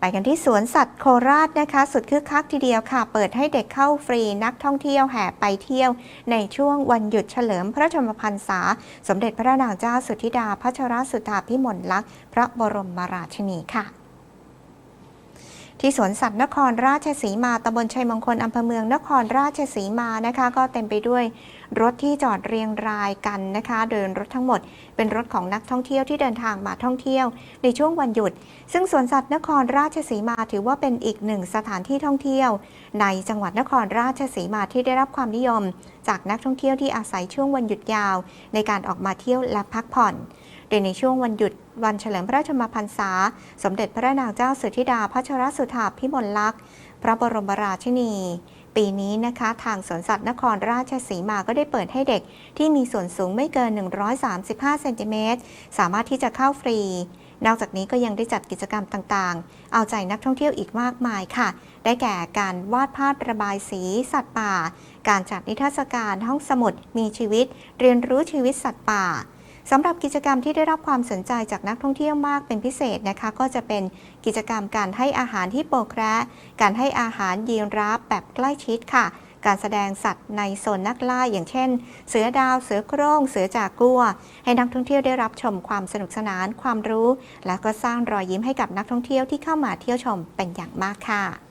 ไปกันที่สวนสัตว์โคราชนะคะ สุดคึกคักทีเดียวค่ะ เปิดให้เด็กเข้าฟรีนักท่องเที่ยวแห่ไปเที่ยว ในช่วงวันหยุดเฉลิมพระชนมพรรษา สมเด็จพระนางเจ้าสุธิดาพัชรสุธาพิมลลักษณ์พระบรมราชินีค่ะที่สวนสัตว์นครราชสีมาตำบลชัยมงคลอำเภอเมืองนครราชสีมานะคะ ก็เต็มไปด้วย รถที่จอดเรียงรายกันนะคะ เดินรถทั้งหมด เป็นรถของนักท่องเที่ยวที่เดินทางมาท่องเที่ยว ในช่วงวันหยุด ซึ่งสวนสัตว์นครราชสีมาถือว่าเป็นอีกหนึ่งสถานที่ท่องเที่ยว ในจังหวัดนครราชสีมาที่ได้รับความนิยม จากนักท่องเที่ยวที่อาศัยช่วงวันหยุดยาว ในการออกมาเที่ยวและพักผ่อนโดยในช่วงวันหยุดวันเฉลิมพระราชมพรรษา สมเด็จพระนางเจ้าสุธิดาพัชรสุธาพิมลลักษณ์ พระบรมราชินี ปีนี้นะคะทางสวนสัตว์นครราชสีมาก็ได้เปิดให้เด็กที่มีส่วนสูงไม่เกิน 135 เซนติเมตรสามารถที่จะเข้าฟรี นอกจากนี้ก็ยังได้จัดกิจกรรมต่างๆ เอาใจนักท่องเที่ยวอีกมากมายค่ะ ได้แก่การวาดภาพระบายสีสัตว์ป่า การจัดนิทรรศการห้องสมุดมีชีวิต เรียนรู้ชีวิตสัตว์ป่า สำหรับกิจกรรมที่ได้รับความสนใจจากนักท่องเที่ยวมากเป็นพิเศษนะคะ ก็จะเป็นกิจกรรมการให้อาหารที่โปแคระการให้อาหารยีราฟแบบใกล้ชิดค่ะ การแสดงสัตว์ในโซนนักล่าอย่างเช่น เสือดาว เสือโคร่ง เสือจากกัว ให้นักท่องเที่ยวได้รับชมความสนุกสนาน ความรู้ และก็สร้างรอยยิ้มให้กับนักท่องเที่ยวที่เข้ามาเที่ยวชมเป็นอย่างมากค่ะ